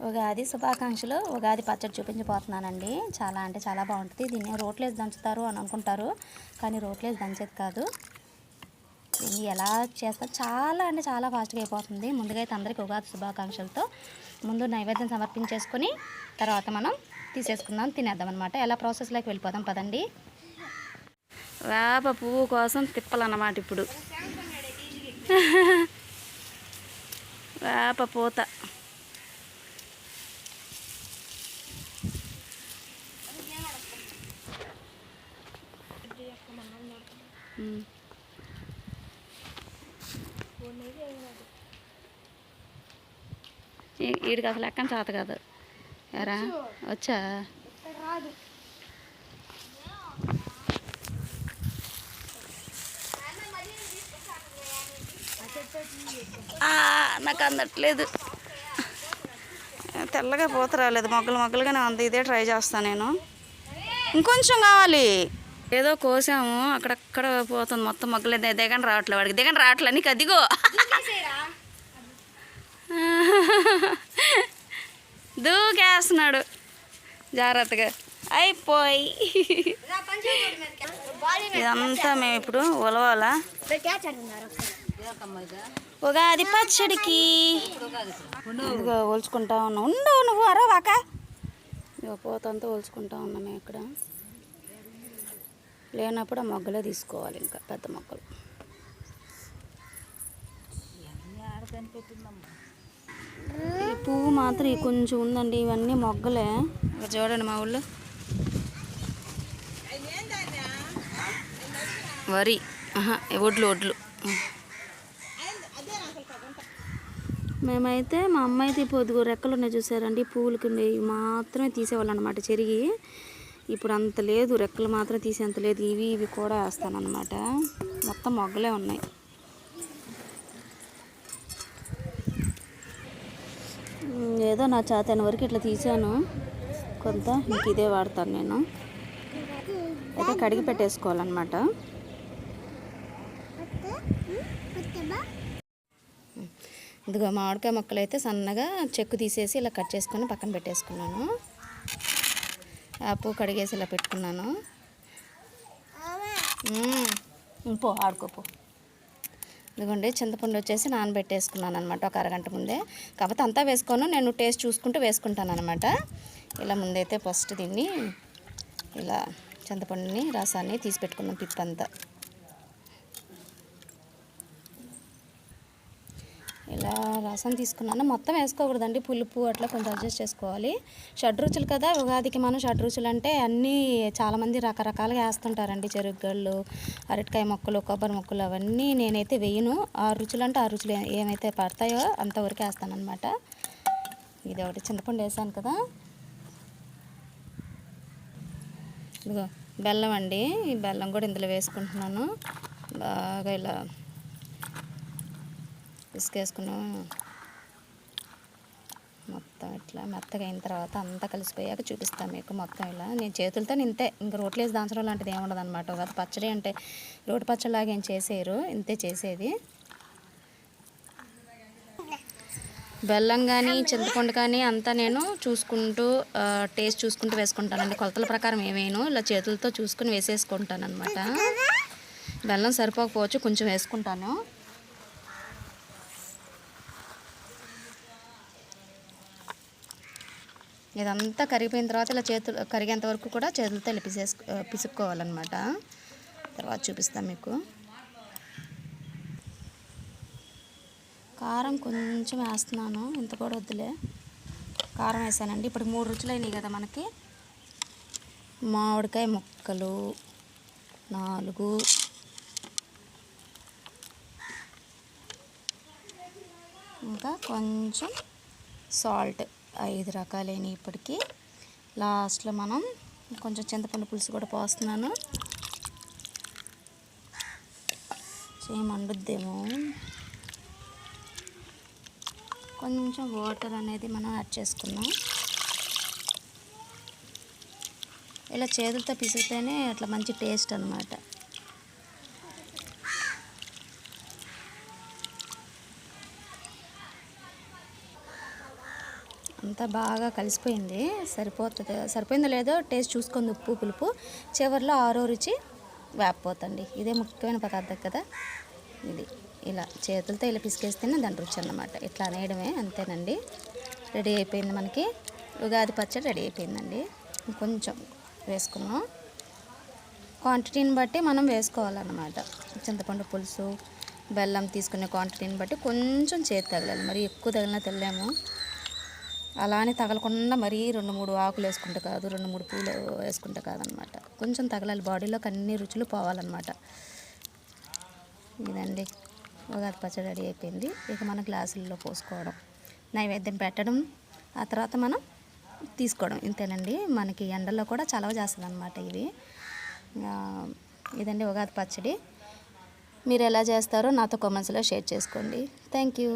ఉగాది శుభాకాంక్షలు. ఉగాది పచ్చడి చూపించబోతున్నానండి. చాలా అంటే చాలా బాగుంటుంది. దీన్ని రోట్లేసి దంచుతారు అని అనుకుంటారు. కానీ రోట్లేసి దంచేది కాదు. దీన్ని ఎలా చేస్తారు చాలా అంటే చాలా ఫాస్ట్గా అయిపోతుంది. ముందుగా అయితే అందరికీ ఉగాది శుభాకాంక్షలతో ముందు నైవేద్యం సమర్పించేసుకొని తర్వాత మనం తీసేసుకుందాం తినేద్దాం అనమాట ఎలా ప్రాసెస్లోకి వెళ్ళిపోదాం పదండి. వేప పువ్వు కోసం తిప్పాలన్నమాట ఇప్పుడు. వేప పూత. వీడికి అసలు ఎక్కని చేత కాదు. ఎరా వచ్చా? నాకు అందట్లేదు. తెల్లగా పూత రాలేదు. మొగ్గలు మొగ్గలుగానే ఉంది. ఇదే ట్రై చేస్తాను నేను. ఇంకొంచెం కావాలి. ఏదో కోసాము. అక్కడక్కడ పోతుంది. మొత్తం మొగ్గలు దిగని రావట్లేదు వాడికి. దిగని రావట్లే నీకు. అదిగో. దూకేస్తున్నాడు. జాగ్రత్తగా. అయిపోయి. ఇదంతా మేము ఇప్పుడు ఉలవాలా ఉగాది పచ్చడికి. ఇదిగో ఒలుచుకుంటా ఉన్నా ఉండు నువ్వు అరవాక ఇదిగో పోతంతా ఒలుచుకుంటా ఉన్నాం మేము ఇక్కడ. లేనప్పుడు ఆ మొగ్గలే తీసుకోవాలి ఇంకా పెద్ద మొక్కలు ఈ పువ్వు మాత్రం కొంచెం ఉందండి ఇవన్నీ మొగ్గలే. చూడండి మా ఊళ్ళో. వరి ఒడ్లు ఒడ్లు. మేమైతే మా అమ్మ అయితే పొద్దుగు రెక్కలు ఉన్నాయి చూసారండి పువ్వులకి ఉండేవి మాత్రమే తీసేవాళ్ళు అనమాట చెరిగి. ఇప్పుడు అంత లేదు రెక్కలు మాత్రం తీసేంత లేదు ఇవి ఇవి కూడా వేస్తానన్నమాట. మొత్తం మొగ్గలే ఉన్నాయి. ఏదో నా చేతన వరకు ఇట్లా తీసాను. కొంత ఇంక ఇదే వాడతాను నేను. అయితే కడిగి పెట్టేసుకోవాలన్నమాట. ఇదిగో మామిడికాయ ముక్కలు అయితే సన్నగా చెక్కు తీసేసి ఇలా కట్ చేసుకొని పక్కన పెట్టేసుకున్నాను. ఆ పువ్వు కడిగేసి ఇలా పెట్టుకున్నాను. పో. ఆడుకోపో ఇదిగోండి చింతపండు వచ్చేసి నానబెట్టేసుకున్నాను అనమాట ఒక అరగంట ముందే. కాకపోతే అంతా వేసుకోను నేను టేస్ట్ చూసుకుంటూ వేసుకుంటాను అనమాట ఇలా ముందైతే ఫస్ట్ దీన్ని ఇలా చింతపండుని రసాన్ని తీసి పెట్టుకున్నాం పిప్పంతా. ఇలా రసం తీసుకున్నాను. మొత్తం వేసుకోకూడదండి. పులుపు అట్లా కొంచెం అడ్జస్ట్ చేసుకోవాలి. షడ్రుచులు కదా ఉగాదికి మనం షడ్రుచులు అంటే అన్నీ చాలామంది రకరకాలుగా వేస్తుంటారండి. చెరుగ్గళ్ళు అరటికాయ మొక్కలు కొబ్బరి మొక్కలు అవన్నీ నేనైతే వేయను. ఆ రుచులు అంటే ఆ రుచులు ఏమైతే పడతాయో అంతవరకు వేస్తాను అనమాట ఇది ఒకటి చింతపండు వేసాను కదా. ఇదిగో బెల్లం అండి. ఈ బెల్లం కూడా ఇందులో వేసుకుంటున్నాను. బాగా ఇలా ఇసుకేసుకున్నాం మొత్తం ఇట్లా మెత్తగా అయిన తర్వాత అంతా కలిసిపోయాక చూపిస్తాను మీకు మొత్తం ఇలా. నేను చేతులతో ఇంతే ఇంకా రోట్లు వేసి దాంచడం లాంటిది ఏముండదు అనమాట ఒక పచ్చడి అంటే రోటి పచ్చడిలాగా ఏం చేసేయరు ఇంతే చేసేది. బెల్లం కానీ చింతపండు కానీ అంతా నేను చూసుకుంటూ టేస్ట్ చూసుకుంటూ వేసుకుంటానండి. కొలతల ప్రకారం ఏమేను ఇలా చేతులతో చూసుకుని వేసేసుకుంటాను అనమాట బెల్లం సరిపోకపోవచ్చు కొంచెం వేసుకుంటాను. ఇదంతా కరిగిపోయిన తర్వాత ఇలా చేతులు కరిగేంత వరకు కూడా చేతులతో ఇలా పిసేసు పిసుక్కోవాలన్నమాట. తర్వాత చూపిస్తాను మీకు. కారం కొంచెం వేస్తున్నాను ఇంత కూడా వద్దులే. కారం వేసానండి. ఇప్పుడు మూడు రుచులు అయినాయి కదా మనకి. మామిడికాయ ముక్కలు నాలుగు. ఇంకా కొంచెం సాల్ట్. ఐదు రకాలైన ఇప్పటికీ. లాస్ట్లో మనం కొంచెం చింతపండు పులుసు కూడా పోస్తున్నాను. చేయమండుద్దేమో కొంచెం వాటర్ అనేది మనం యాడ్ చేసుకున్నాం ఇలా చేతులతో పిసిగితేనే అట్లా మంచి టేస్ట్ అనమాట అంతా బాగా కలిసిపోయింది. సరిపోతుంది సరిపోయిందో లేదో టేస్ట్ చూసుకుంది ఉప్పు పులుపు. చివరిలో ఆరో రుచి వేపపోతండి. ఇదే ముఖ్యమైన పదార్థం కదా. ఇది ఇలా చేతులతో ఇలా పిసికేస్తేనే దాని రుచి అన్నమాట. ఇట్లా అనేయడమే అంతేనండి. రెడీ అయిపోయింది మనకి. ఉగాది పచ్చడి రెడీ అయిపోయిందండి. కొంచెం వేసుకున్నాం క్వాంటిటీని బట్టి మనం వేసుకోవాలన్నమాట. చింతపండు పులుసు బెల్లం తీసుకునే క్వాంటిటీని బట్టి కొంచెం చేతి తగలాలి. మరి ఎక్కువ తగిలినా తెల్లేము అలానే తగలకుండా మరీ రెండు మూడు ఆకులు వేసుకుంటే కాదు రెండు మూడు పూలు వేసుకుంటే కాదనమాట. కొంచెం తగలాలి బాడీలోకి అన్ని రుచులు పోవాలన్నమాట ఇదండి. ఉగాది పచ్చడి రెడీ అయిపోయింది. ఇక మన గ్లాసుల్లో పోసుకోవడం నైవేద్యం పెట్టడం ఆ తర్వాత మనం తీసుకోవడం. ఇంతేనండి. మనకి ఎండల్లో కూడా చలవ చేస్తుంది అనమాట ఇది ఇదండి ఉగాది పచ్చడి. మీరు ఎలా చేస్తారో నాతో కామెంట్స్లో షేర్ చేసుకోండి. Thank you